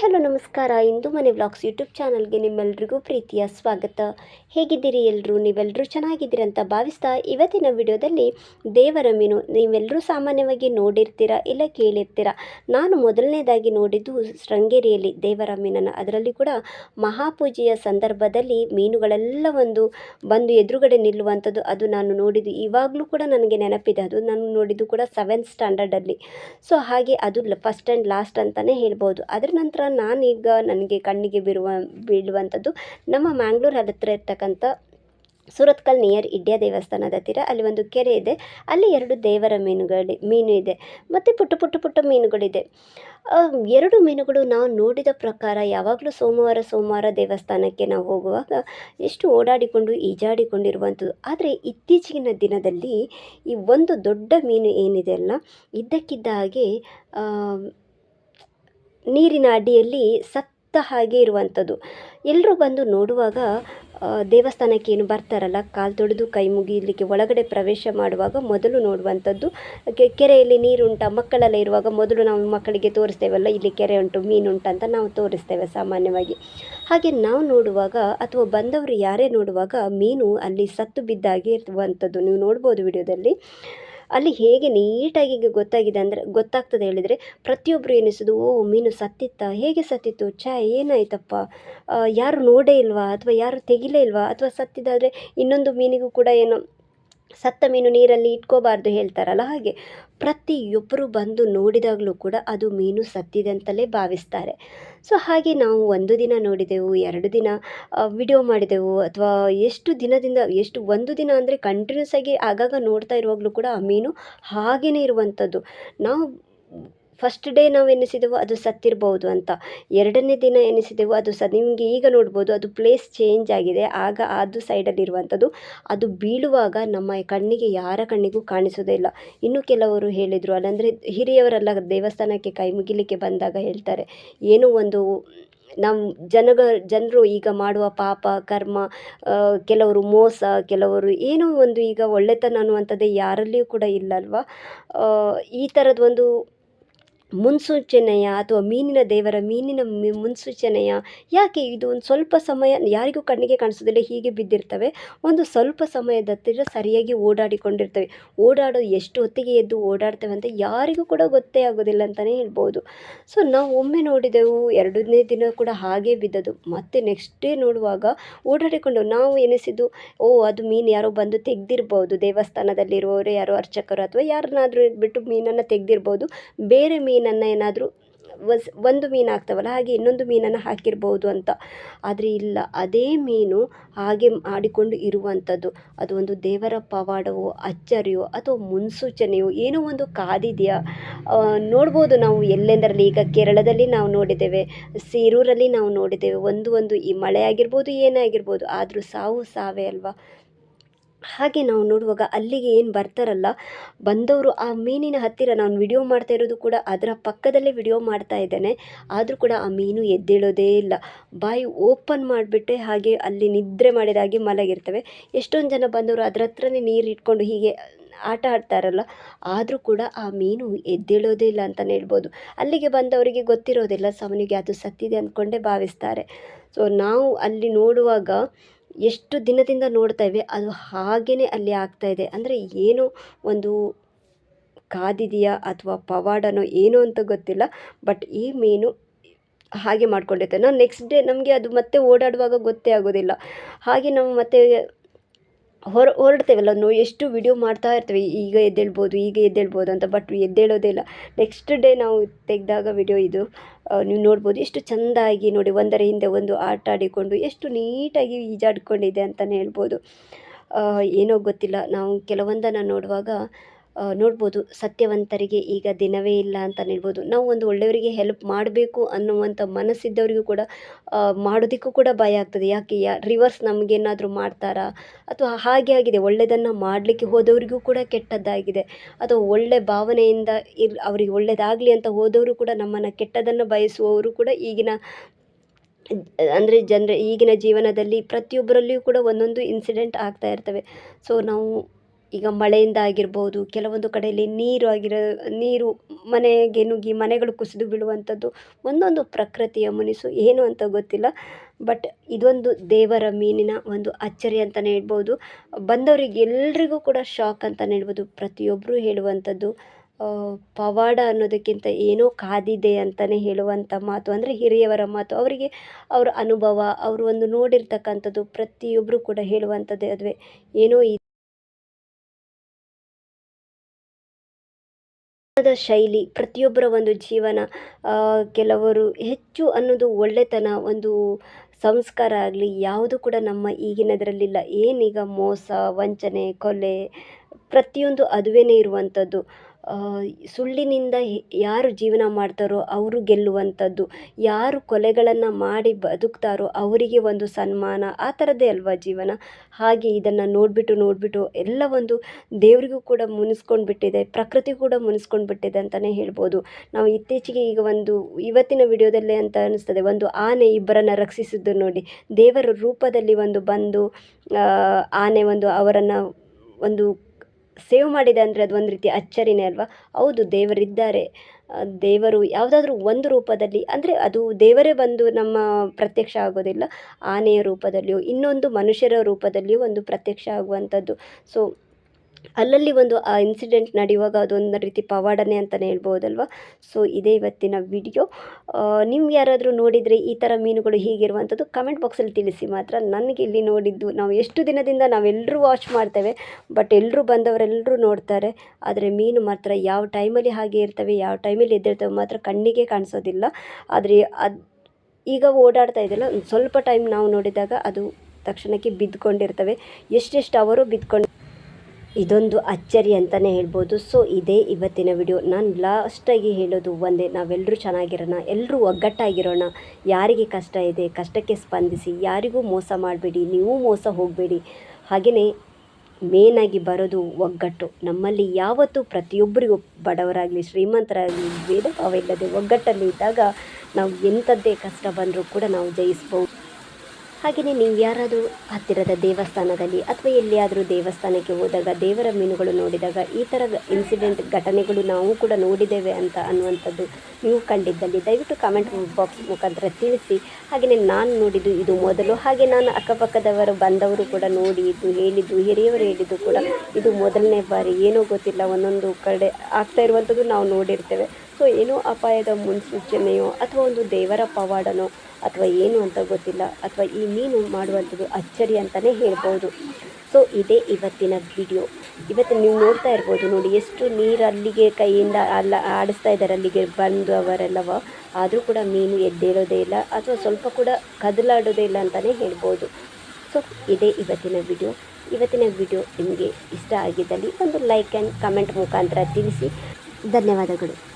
Hello ನಮಸ್ಕಾರ. ಇಂದು ಮನೆ vlogs YouTube ಚಾನಲ್ಗೆ ನಿಮ್ಮೆಲ್ರಿಗೂ ಪ್ರೀತಿಯ ಸ್ವಾಗತ. ಹೇಗಿದ್ದೀರಿ ಎಲ್ಲರೂ ನೀವೆಲ್ಲರೂ ಚೆನ್ನಾಗಿದ್ದೀರಿ ಅಂತ ಭಾವಿಸ್ತಾ ಇವತ್ತಿನ ವಿಡಿಯೋದಲ್ಲಿ ದೇವರ ಮೀನು ನೀವೆಲ್ಲರೂ ಸಾಮಾನ್ಯವಾಗಿ ನೋಡಿರ್ತೀರಾ ಇಲ್ಲ ಕೇಳಿರ್ತೀರ? ನಾನು ಮೊದಲನೇದಾಗಿ ನೋಡಿದ್ದು ಶೃಂಗೇರಿಯಲ್ಲಿ ದೇವರ ಮೀನನ್ನು. ಅದರಲ್ಲಿ ಕೂಡ ಮಹಾಪೂಜೆಯ ಸಂದರ್ಭದಲ್ಲಿ ಮೀನುಗಳೆಲ್ಲ ಒಂದು ಬಂದು ಎದುರುಗಡೆ ನಿಲ್ಲುವಂಥದ್ದು ಅದು ನಾನು ನೋಡಿದ್ದು. ಇವಾಗಲೂ ಕೂಡ ನನಗೆ ನೆನಪಿದೆ. ಅದು ನಾನು ನೋಡಿದ್ದು ಕೂಡ ಸೆವೆಂತ್ ಸ್ಟ್ಯಾಂಡರ್ಡಲ್ಲಿ ಸೊ ಹಾಗೆ ಅದು ಫಸ್ಟ್ ಆ್ಯಂಡ್ ಲಾಸ್ಟ್ ಅಂತಲೇ ಹೇಳ್ಬೋದು. ಅದರ ನಂತರ ನಾನೀಗ ನನಗೆ ಕಣ್ಣಿಗೆ ಬೀರುವ, ಬೀಳುವಂಥದ್ದು ನಮ್ಮ ಮ್ಯಾಂಗ್ಳೂರ್ ಹತ್ತಿರ ಇರ್ತಕ್ಕಂಥ ಸೂರತ್ಕಲ್ ನಿಯರ್ ಇಡ್ಯ ದೇವಸ್ಥಾನದ ಹತ್ತಿರ. ಅಲ್ಲಿ ಒಂದು ಕೆರೆ ಇದೆ. ಅಲ್ಲಿ ಎರಡು ದೇವರ ಮೀನುಗಳಿ ಮೀನು ಇದೆ. ಮತ್ತು ಪುಟ್ಟ ಪುಟ್ಟ ಪುಟ್ಟ ಮೀನುಗಳಿದೆ. ಎರಡು ಮೀನುಗಳು ನಾವು ನೋಡಿದ ಪ್ರಕಾರ ಯಾವಾಗಲೂ ಸೋಮವಾರ ಸೋಮವಾರ ದೇವಸ್ಥಾನಕ್ಕೆ ನಾವು ಹೋಗುವಾಗ ಎಷ್ಟು ಓಡಾಡಿಕೊಂಡು ಈಜಾಡಿಕೊಂಡಿರುವಂಥದ್ದು. ಆದರೆ ಇತ್ತೀಚಿನ ದಿನದಲ್ಲಿ ಈ ಒಂದು ದೊಡ್ಡ ಮೀನು ಏನಿದೆ ಅಲ್ಲ, ಇದ್ದಕ್ಕಿದ್ದ ಹಾಗೆ ನೀರಿನ ಅಡಿಯಲ್ಲಿ ಸತ್ತ ಹಾಗೆ ಇರುವಂಥದ್ದು. ಎಲ್ಲರೂ ಬಂದು ನೋಡುವಾಗ ದೇವಸ್ಥಾನಕ್ಕೆ ಏನು ಬರ್ತಾರಲ್ಲ, ಕಾಲು ತೊಳೆದು ಕೈ ಮುಗಿಯಲಿಕ್ಕೆ ಒಳಗಡೆ ಪ್ರವೇಶ ಮಾಡುವಾಗ ಮೊದಲು ನೋಡುವಂಥದ್ದು. ಕೆರೆಯಲ್ಲಿ ನೀರುಂಟ, ಮಕ್ಕಳೆಲ್ಲ ಇರುವಾಗ ಮೊದಲು ನಾವು ಮಕ್ಕಳಿಗೆ ತೋರಿಸ್ತೇವಲ್ಲ, ಇಲ್ಲಿ ಕೆರೆ ಉಂಟು ಮೀನುಂಟು ಅಂತ ನಾವು ತೋರಿಸ್ತೇವೆ ಸಾಮಾನ್ಯವಾಗಿ. ಹಾಗೆ ನಾವು ನೋಡುವಾಗ ಅಥವಾ ಬಂದವರು ಯಾರೇ ನೋಡುವಾಗ ಮೀನು ಅಲ್ಲಿ ಸತ್ತು ಬಿದ್ದಾಗೆ ಇರುವಂಥದ್ದು. ನೀವು ನೋಡ್ಬೋದು ವಿಡಿಯೋದಲ್ಲಿ. ಅಲ್ಲಿ ಹೇಗೆ ನೀಟಾಗಿ ಗೊತ್ತಾಗಿದೆ ಅಂದರೆ ಗೊತ್ತಾಗ್ತದೆ ಹೇಳಿದರೆ ಪ್ರತಿಯೊಬ್ಬರು ಎನಿಸೋದು ಓ, ಮೀನು ಸತ್ತಿತ್ತ? ಹೇಗೆ ಸತ್ತಿತ್ತು? ಛಾ, ಏನಾಯ್ತಪ್ಪ? ಯಾರು ನೋಡೇ ಇಲ್ವಾ? ಅಥವಾ ಯಾರು ತೆಗಿಲೇ ಇಲ್ವಾ? ಅಥವಾ ಸತ್ತಿದ್ದಾದರೆ ಇನ್ನೊಂದು ಮೀನಿಗೂ ಕೂಡ ಏನು ಸತ್ತ ಮೀನು ನೀರಲ್ಲಿ ಇಟ್ಕೋಬಾರ್ದು ಹೇಳ್ತಾರಲ್ಲ ಹಾಗೆ. ಪ್ರತಿಯೊಬ್ಬರು ಬಂದು ನೋಡಿದಾಗಲೂ ಕೂಡ ಅದು ಮೀನು ಸತ್ತಿದೆ ಅಂತಲೇ ಭಾವಿಸ್ತಾರೆ. ಸೊ ಹಾಗೆ ನಾವು ಒಂದು ದಿನ ನೋಡಿದೆವು, ಎರಡು ದಿನ ವಿಡಿಯೋ ಮಾಡಿದೆವು, ಅಥವಾ ಎಷ್ಟು ದಿನದಿಂದ, ಎಷ್ಟು ಒಂದು ದಿನ ಅಂದರೆ ಕಂಟಿನ್ಯೂಸ್ ಆಗಿ ಆಗಾಗ ನೋಡ್ತಾ ಇರುವಾಗಲೂ ಕೂಡ ಆ ಮೀನು ಹಾಗೆಯೇ ಇರುವಂಥದ್ದು. ನಾವು ಫಸ್ಟ್ ಡೇ ನಾವು ಎನಿಸಿದೆವು ಅದು ಸತ್ತಿರ್ಬೋದು ಅಂತ. ಎರಡನೇ ದಿನ ಎನಿಸಿದೆವು ಅದು ಸ ನಿಮಗೆ ಈಗ ನೋಡ್ಬೋದು ಅದು ಪ್ಲೇಸ್ ಚೇಂಜ್ ಆಗಿದೆ. ಆಗ ಅದು ಸೈಡಲ್ಲಿ ಇರುವಂಥದ್ದು, ಅದು ಬೀಳುವಾಗ ನಮ್ಮ ಕಣ್ಣಿಗೆ ಯಾರ ಕಣ್ಣಿಗೂ ಕಾಣಿಸೋದೇ ಇಲ್ಲ. ಇನ್ನು ಕೆಲವರು ಹೇಳಿದರು, ಅಲ್ಲಂದರೆ ಹಿರಿಯವರೆಲ್ಲ ದೇವಸ್ಥಾನಕ್ಕೆ ಕೈ ಮುಗಿಲಿಕ್ಕೆ ಬಂದಾಗ ಹೇಳ್ತಾರೆ, ಏನೋ ಒಂದು ನಮ್ಮ ಜನಗ, ಜನರು ಈಗ ಮಾಡುವ ಪಾಪ, ಕರ್ಮ ಕೆಲವರು ಮೋಸ, ಕೆಲವರು ಏನೋ ಒಂದು ಈಗ ಒಳ್ಳೆತನ ಅನ್ನುವಂಥದ್ದೇ ಯಾರಲ್ಲಿಯೂ ಕೂಡ ಇಲ್ಲಲ್ವ? ಈ ಥರದ ಒಂದು ಮುನ್ಸೂಚನೆಯ ಅಥವಾ ಮೀನಿನ ದೇವರ ಮೀನಿನ ಮುನ್ಸೂಚನೆಯ ಯಾಕೆ ಇದು ಒಂದು ಸ್ವಲ್ಪ ಸಮಯ, ಯಾರಿಗೂ ಕಣ್ಣಿಗೆ ಕಾಣಿಸೋದಿಲ್ಲ, ಹೀಗೆ ಬಿದ್ದಿರ್ತವೆ. ಒಂದು ಸ್ವಲ್ಪ ಸಮಯದ ಹತ್ತಿರ ಸರಿಯಾಗಿ ಓಡಾಡಿಕೊಂಡಿರ್ತವೆ. ಓಡಾಡೋ ಎಷ್ಟು ಹೊತ್ತಿಗೆ ಎದ್ದು ಓಡಾಡ್ತೇವೆ ಅಂತ ಯಾರಿಗೂ ಕೂಡ ಗೊತ್ತೇ ಆಗೋದಿಲ್ಲ ಅಂತಲೇ ಹೇಳ್ಬೋದು. ಸೊ, ನಾವು ಒಮ್ಮೆ ನೋಡಿದೆವು, ಎರಡನೇ ದಿನ ಕೂಡ ಹಾಗೇ ಬಿದ್ದದು ಮತ್ತೆ ನೆಕ್ಸ್ಟ್ ಡೇ ನೋಡುವಾಗ ಓಡಾಡಿಕೊಂಡು ನಾವು ಎನಿಸಿದ್ದು, ಓ, ಅದು ಮೀನು ಯಾರೋ ಬಂದು ತೆಗೆದಿರ್ಬೋದು, ದೇವಸ್ಥಾನದಲ್ಲಿರುವವರು ಯಾರೋ ಅರ್ಚಕರು ಅಥವಾ ಯಾರನ್ನಾದರೂ ಬಿಟ್ಟು ಮೀನನ್ನು ತೆಗೆದಿರ್ಬೋದು. ಬೇರೆ ಮೀನನ್ನು ಏನಾದರೂ ವಸ್, ಒಂದು ಮೀನು ಆಗ್ತಾವಲ್ಲ, ಹಾಗೆ ಇನ್ನೊಂದು ಮೀನನ್ನು ಹಾಕಿರ್ಬೋದು ಅಂತ. ಆದರೆ ಇಲ್ಲ, ಅದೇ ಮೀನು ಹಾಗೆ ಮಾಡಿಕೊಂಡು ಇರುವಂಥದ್ದು. ಅದು ಒಂದು ದೇವರ ಪವಾಡವೋ, ಅಚ್ಚರಿಯೋ ಅಥವಾ ಮುನ್ಸೂಚನೆಯೋ, ಏನೋ ಒಂದು ಕಾದಿದೆಯಾ? ನೋಡ್ಬೋದು ನಾವು ಎಲ್ಲೆಂದರಲ್ಲಿ. ಈಗ ಕೇರಳದಲ್ಲಿ ನಾವು ನೋಡಿದ್ದೇವೆ, ಸೀರೂರಲ್ಲಿ ನಾವು ನೋಡಿದ್ದೇವೆ. ಒಂದು ಒಂದು ಈ ಮಳೆ ಆಗಿರ್ಬೋದು, ಏನೇ ಆಗಿರ್ಬೋದು, ಆದರೂ ಸಾವು ಸಾವೇ ಅಲ್ವಾ? ಹಾಗೆ ನಾವು ನೋಡುವಾಗ ಅಲ್ಲಿಗೆ ಏನು ಬರ್ತಾರಲ್ಲ, ಬಂದವರು ಆ ಮೀನಿನ ಹತ್ತಿರ ನಾನು ವಿಡಿಯೋ ಮಾಡ್ತಾ ಇರೋದು ಕೂಡ ಅದರ ಪಕ್ಕದಲ್ಲೇ ವಿಡಿಯೋ ಮಾಡ್ತಾ ಇದ್ದೇನೆ. ಆದರೂ ಕೂಡ ಆ ಮೀನು ಎದ್ದೇಳೋದೇ ಇಲ್ಲ. ಬಾಯಿ ಓಪನ್ ಮಾಡಿಬಿಟ್ಟೆ ಹಾಗೆ ಅಲ್ಲಿ ನಿದ್ರೆ ಮಾಡಿದ ಹಾಗೆ ಮಲಗಿರ್ತವೆ. ಎಷ್ಟೊಂದು ಜನ ಬಂದವರು ಅದರ ಹತ್ರನೇ ನೀರು ಇಟ್ಕೊಂಡು ಹೀಗೆ ಆಟ ಆಡ್ತಾರಲ್ಲ, ಆದರೂ ಕೂಡ ಆ ಮೀನು ಎದ್ದೇಳೋದೇ ಇಲ್ಲ ಅಂತಲೇ ಹೇಳ್ಬೋದು. ಅಲ್ಲಿಗೆ ಬಂದವರಿಗೆ ಗೊತ್ತಿರೋದಿಲ್ಲ ಸಾಮಾನ್ಯವಾಗಿ ಅದು ಸತ್ತಿದೆ ಅಂದ್ಕೊಂಡೇ ಭಾವಿಸ್ತಾರೆ. ಸೊ ನಾವು ಅಲ್ಲಿ ನೋಡುವಾಗ ಎಷ್ಟು ದಿನದಿಂದ ನೋಡ್ತಾ ಇವೆ, ಅದು ಹಾಗೆಯೇ ಅಲ್ಲಿ ಆಗ್ತಾ ಇದೆ. ಅಂದರೆ ಏನು ಒಂದು ಕಾದಿದೆಯಾ ಅಥವಾ ಪವಾಡನೋ ಏನೋ ಅಂತ ಗೊತ್ತಿಲ್ಲ, ಬಟ್ ಈ ಮೀನು ಹಾಗೆ ಮಾಡ್ಕೊಂಡಿರ್ತೇವೆ ನಾವು ನೆಕ್ಸ್ಟ್ ಡೇ ನಮಗೆ ಅದು ಮತ್ತೆ ಓಡಾಡುವಾಗ ಗೊತ್ತೇ ಆಗೋದಿಲ್ಲ. ಹಾಗೆ ನಾವು ಮತ್ತೆ ಹೊರ ಹೊರಡ್ತೇವಲ್ಲ, ನಾವು ಎಷ್ಟು ವಿಡಿಯೋ ಮಾಡ್ತಾ ಇರ್ತೇವೆ, ಈಗ ಎದ್ದೇಳ್ಬೋದು ಈಗ ಎದ್ದೇಳ್ಬೋದು ಅಂತ ಬಟ್ ಎದ್ದೇಳೋದೇ ಇಲ್ಲ. ನೆಕ್ಸ್ಟ್ ಡೇ ನಾವು ತೆಗೆದಾಗ ವಿಡಿಯೋ ಇದು ನೀವು ನೋಡ್ಬೋದು ಎಷ್ಟು ಚೆಂದಾಗಿ ನೋಡಿ, ಒಂದರ ಹಿಂದೆ ಒಂದು ಆಟ ಆಡಿಕೊಂಡು ಎಷ್ಟು ನೀಟಾಗಿ ಈಜಾಡ್ಕೊಂಡಿದೆ ಅಂತಲೇ ಹೇಳ್ಬೋದು. ಏನೋ ಗೊತ್ತಿಲ್ಲ, ನಾವು ಕೆಲವೊಂದನ್ನು ನೋಡುವಾಗ ನೋಡ್ಬೋದು ಸತ್ಯವಂತರಿಗೆ ಈಗ ದಿನವೇ ಇಲ್ಲ ಅಂತ ಹೇಳ್ಬೋದು. ನಾವು ಒಂದು ಒಳ್ಳೆಯವರಿಗೆ ಹೆಲ್ಪ್ ಮಾಡಬೇಕು ಅನ್ನುವಂಥ ಮನಸ್ಸಿದ್ದವರಿಗೂ ಕೂಡ ಮಾಡೋದಕ್ಕೂ ಕೂಡ ಭಯ ಆಗ್ತದೆ. ಯಾಕೆ, ಯಾ ರಿವರ್ಸ್ ನಮಗೇನಾದರೂ ಮಾಡ್ತಾರಾ? ಅಥವಾ ಹಾಗೆ ಆಗಿದೆ ಒಳ್ಳೆಯದನ್ನು ಮಾಡಲಿಕ್ಕೆ ಹೋದವರಿಗೂ ಕೂಡ ಕೆಟ್ಟದ್ದಾಗಿದೆ. ಅಥವಾ ಒಳ್ಳೆ ಭಾವನೆಯಿಂದ ಇರ್, ಅವರಿಗೆ ಒಳ್ಳೆಯದಾಗಲಿ ಅಂತ ಹೋದವರು ಕೂಡ ನಮ್ಮನ್ನು ಕೆಟ್ಟದನ್ನು ಬಯಸುವವರು ಕೂಡ ಈಗಿನ, ಅಂದರೆ ಜನರ, ಈಗಿನ ಜೀವನದಲ್ಲಿ ಪ್ರತಿಯೊಬ್ಬರಲ್ಲಿಯೂ ಕೂಡ ಒಂದೊಂದು ಇನ್ಸಿಡೆಂಟ್ ಆಗ್ತಾ ಇರ್ತವೆ. ಸೊ ನಾವು ಈಗ ಮಳೆಯಿಂದ ಆಗಿರ್ಬೋದು, ಕೆಲವೊಂದು ಕಡೆಯಲ್ಲಿ ನೀರು ಆಗಿರೋ, ನೀರು ಮನೆಗೆ ನುಗ್ಗಿ ಮನೆಗಳು ಕುಸಿದು ಬೀಳುವಂಥದ್ದು ಒಂದೊಂದು ಪ್ರಕೃತಿಯ ಮುನಿಸು ಏನು ಅಂತ ಗೊತ್ತಿಲ್ಲ. ಬಟ್ ಇದೊಂದು ದೇವರ ಮೀನಿನ ಒಂದು ಅಚ್ಚರಿ ಅಂತಲೇ ಹೇಳ್ಬೋದು. ಬಂದವರಿಗೆ ಎಲ್ಲರಿಗೂ ಕೂಡ ಶಾಕ್ ಅಂತಲೇ ಹೇಳ್ಬೋದು. ಪ್ರತಿಯೊಬ್ಬರು ಹೇಳುವಂಥದ್ದು ಪವಾಡ ಅನ್ನೋದಕ್ಕಿಂತ ಏನೋ ಕಾದಿದೆ ಅಂತಲೇ ಹೇಳುವಂಥ ಮಾತು, ಅಂದರೆ ಹಿರಿಯವರ ಮಾತು. ಅವರಿಗೆ ಅವರ ಅನುಭವ, ಅವರು ಒಂದು ನೋಡಿರ್ತಕ್ಕಂಥದ್ದು ಪ್ರತಿಯೊಬ್ಬರು ಕೂಡ ಹೇಳುವಂಥದ್ದೇ ಅದುವೇ. ಏನೋ ಜೀವನದ ಶೈಲಿ, ಪ್ರತಿಯೊಬ್ಬರ ಒಂದು ಜೀವನ ಕೆಲವರು ಹೆಚ್ಚು ಅನ್ನೋದು ಒಳ್ಳೆತನ ಒಂದು ಸಂಸ್ಕಾರ ಆಗಲಿ, ಯಾವುದು ಕೂಡ ನಮ್ಮ ಈಗಿನದರಲ್ಲಿಲ್ಲ. ಏನೀಗ ಮೋಸ, ವಂಚನೆ, ಕೊಲೆ ಪ್ರತಿಯೊಂದು ಅದುವೇ ಇರುವಂಥದ್ದು. ಸುಳ್ಳಿನಿಂದ ಯಾರು ಜೀವನ ಮಾಡ್ತಾರೋ ಅವರು ಗೆಲ್ಲುವಂಥದ್ದು. ಯಾರು ಕೊಲೆಗಳನ್ನು ಮಾಡಿ ಬದುಕ್ತಾರೋ ಅವರಿಗೆ ಒಂದು ಸನ್ಮಾನ. ಆ ಥರದ್ದೇ ಅಲ್ವಾ ಜೀವನ? ಹಾಗೆ ಇದನ್ನು ನೋಡಿಬಿಟ್ಟು ನೋಡಿಬಿಟ್ಟು ಎಲ್ಲ ಒಂದು ದೇವರಿಗೂ ಕೂಡ ಮುನಿಸ್ಕೊಂಡು ಬಿಟ್ಟಿದೆ ಪ್ರಕೃತಿ ಕೂಡ ಮುನಿಸ್ಕೊಂಡು ಬಿಟ್ಟಿದೆ ಅಂತಲೇ ಹೇಳ್ಬೋದು. ನಾವು ಇತ್ತೀಚೆಗೆ ಈಗ ಒಂದು ಇವತ್ತಿನ ವಿಡಿಯೋದಲ್ಲೇ ಅಂತ ಅನ್ನಿಸ್ತದೆ ಒಂದು ಆನೆ ಇಬ್ಬರನ್ನು ರಕ್ಷಿಸಿದ್ದು ನೋಡಿ. ದೇವರ ರೂಪದಲ್ಲಿ ಒಂದು ಬಂದು ಆನೆ ಒಂದು ಅವರನ್ನು ಒಂದು ಸೇವ್ ಮಾಡಿದೆ ಅಂದರೆ ಅದು ಒಂದು ರೀತಿ ಅಚ್ಚರಿನೇ ಅಲ್ವಾ? ಹೌದು, ದೇವರಿದ್ದಾರೆ. ದೇವರು ಯಾವುದಾದ್ರೂ ಒಂದು ರೂಪದಲ್ಲಿ, ಅಂದರೆ ಅದು ದೇವರೇ ಬಂದು ನಮ್ಮ ಪ್ರತ್ಯಕ್ಷ ಆಗೋದಿಲ್ಲ, ಆನೆಯ ರೂಪದಲ್ಲಿಯೋ, ಇನ್ನೊಂದು ಮನುಷ್ಯರ ರೂಪದಲ್ಲಿಯೂ ಒಂದು ಪ್ರತ್ಯಕ್ಷ ಆಗುವಂಥದ್ದು. ಸೊ ಅಲ್ಲಲ್ಲಿ ಒಂದು, ಆ ಇನ್ಸಿಡೆಂಟ್ ನಡೆಯುವಾಗ ಅದೊಂದು ರೀತಿ ಪವಾಡನೆ ಅಂತಲೇ ಹೇಳ್ಬೋದಲ್ವ? ಸೊ ಇದೇ ಇವತ್ತಿನ ವಿಡಿಯೋ ನೀವು ಯಾರಾದರೂ ನೋಡಿದರೆ ಈ ಥರ ಮೀನುಗಳು ಹೀಗಿರುವಂಥದ್ದು ಕಮೆಂಟ್ ಬಾಕ್ಸಲ್ಲಿ ತಿಳಿಸಿ. ಮಾತ್ರ ನನಗೆ ಇಲ್ಲಿ ನೋಡಿದ್ದು, ನಾವು ಎಷ್ಟು ದಿನದಿಂದ ನಾವೆಲ್ಲರೂ ವಾಚ್ ಮಾಡ್ತೇವೆ ಬಟ್ ಎಲ್ಲರೂ ಬಂದವರೆಲ್ಲರೂ ನೋಡ್ತಾರೆ. ಆದರೆ ಮೀನು ಮಾತ್ರ ಯಾವ ಟೈಮಲ್ಲಿ ಹಾಗೆ ಇರ್ತವೆ, ಯಾವ ಟೈಮಲ್ಲಿ ಎದ್ದಿರ್ತವೆ ಮಾತ್ರ ಕಣ್ಣಿಗೆ ಕಾಣಿಸೋದಿಲ್ಲ. ಆದರೆ ಅದು, ಈಗ ಓಡಾಡ್ತಾ ಇದೆಯಲ್ಲ ಸ್ವಲ್ಪ ಟೈಮ್ ನಾವು ನೋಡಿದಾಗ ಅದು ತಕ್ಷಣಕ್ಕೆ ಬಿದ್ದುಕೊಂಡಿರ್ತವೆ ಎಷ್ಟೆಷ್ಟು ಅವರು ಬಿದ್ದುಕೊಂಡು ಇದೊಂದು ಅಚ್ಚರಿ ಅಂತಲೇ ಹೇಳ್ಬೋದು. ಸೊ ಇದೇ ಇವತ್ತಿನ ವಿಡಿಯೋ ನಾನು ಲಾಸ್ಟಾಗಿ ಹೇಳೋದು ಒಂದೇ ನಾವೆಲ್ಲರೂ ಚೆನ್ನಾಗಿರೋಣ ಎಲ್ಲರೂ ಒಗ್ಗಟ್ಟಾಗಿರೋಣ. ಯಾರಿಗೆ ಕಷ್ಟ ಇದೆ, ಕಷ್ಟಕ್ಕೆ ಸ್ಪಂದಿಸಿ, ಯಾರಿಗೂ ಮೋಸ ಮಾಡಬೇಡಿ, ನೀವು ಮೋಸ ಹೋಗಬೇಡಿ. ಹಾಗೆಯೇ ಮೇನಾಗಿ ಬರೋದು ಒಗ್ಗಟ್ಟು. ನಮ್ಮಲ್ಲಿ ಯಾವತ್ತೂ ಪ್ರತಿಯೊಬ್ಬರಿಗೂ ಬಡವರಾಗಲಿ, ಶ್ರೀಮಂತರಾಗಲಿ, ಭೇದ ಭಾವ ಇಲ್ಲದೆ ಒಗ್ಗಟ್ಟಲ್ಲಿ ಇದ್ದಾಗ ನಾವು ಎಂಥದ್ದೇ ಕಷ್ಟ ಬಂದರೂ ಕೂಡ ನಾವು ಜಯಿಸ್ಬೋದು. ಹಾಗೆಯೇ ನೀವು ಯಾರಾದರೂ ಹತ್ತಿರದ ದೇವಸ್ಥಾನದಲ್ಲಿ ಅಥವಾ ಎಲ್ಲಿಯಾದರೂ ದೇವಸ್ಥಾನಕ್ಕೆ ಹೋದಾಗ ದೇವರ ಮೀನುಗಳು ನೋಡಿದಾಗ ಈ ಥರ ಇನ್ಸಿಡೆಂಟ್ ಘಟನೆಗಳು ನಾವು ಕೂಡ ನೋಡಿದ್ದೇವೆ ಅಂತ ಅನ್ನುವಂಥದ್ದು ನೀವು ಕಂಡಿದ್ದಲ್ಲಿ, ದಯವಿಟ್ಟು ಕಮೆಂಟ್ ಬಾಕ್ಸ್ ಮುಖಾಂತರ ತಿಳಿಸಿ. ಹಾಗೆಯೇ ನಾನು ನೋಡಿದ್ದು ಇದು ಮೊದಲು, ಹಾಗೆ ನಾನು ಅಕ್ಕಪಕ್ಕದವರು ಬಂದವರು ಕೂಡ ನೋಡಿ ಇದು ಹೇಳಿದ್ದು, ಹಿರಿಯವರು ಹೇಳಿದ್ದು ಕೂಡ ಇದು ಮೊದಲನೇ ಬಾರಿ, ಏನೋ ಗೊತ್ತಿಲ್ಲ, ಒಂದೊಂದು ಕಡೆ ಆಗ್ತಾ ಇರುವಂಥದ್ದು ನಾವು ನೋಡಿರ್ತೇವೆ. ಸೊ ಏನೋ ಅಪಾಯದ ಮುನ್ಸೂಚನೆಯೋ ಅಥವಾ ಒಂದು ದೇವರ ಪವಾಡನೋ ಅಥವಾ ಏನು ಅಂತ ಗೊತ್ತಿಲ್ಲ ಅಥವಾ ಈ ಮೀನು ಮಾಡುವಂಥದ್ದು ಅಚ್ಚರಿ ಅಂತಲೇ ಹೇಳ್ಬೋದು. ಸೊ ಇದೇ ಇವತ್ತಿನ ವಿಡಿಯೋ ಇವತ್ತು ನೀವು ನೋಡ್ತಾ ಇರ್ಬೋದು ನೋಡಿ, ಎಷ್ಟು ನೀರು ಅಲ್ಲಿಗೆ ಕೈಯಿಂದ ಅಲ್ಲ, ಆಡಿಸ್ತಾ ಇದ್ದಾರೆ ಅಲ್ಲಿಗೆ ಬಂದು ಅವರೆಲ್ಲವೋ. ಆದರೂ ಕೂಡ ಮೀನು ಎದ್ದೇಳೋದೇ ಇಲ್ಲ ಅಥವಾ ಸ್ವಲ್ಪ ಕೂಡ ಕದಲಾಡೋದೇ ಇಲ್ಲ ಅಂತಲೇ ಹೇಳ್ಬೋದು. ಸೊ ಇದೇ ಇವತ್ತಿನ ವಿಡಿಯೋ ಇವತ್ತಿನ ವಿಡಿಯೋ ನಿಮಗೆ ಇಷ್ಟ ಆಗಿದ್ದಲ್ಲಿ ಒಂದು ಲೈಕ್ ಆ್ಯಂಡ್ ಕಮೆಂಟ್ ಮುಖಾಂತರ ತಿಳಿಸಿ. ಧನ್ಯವಾದಗಳು.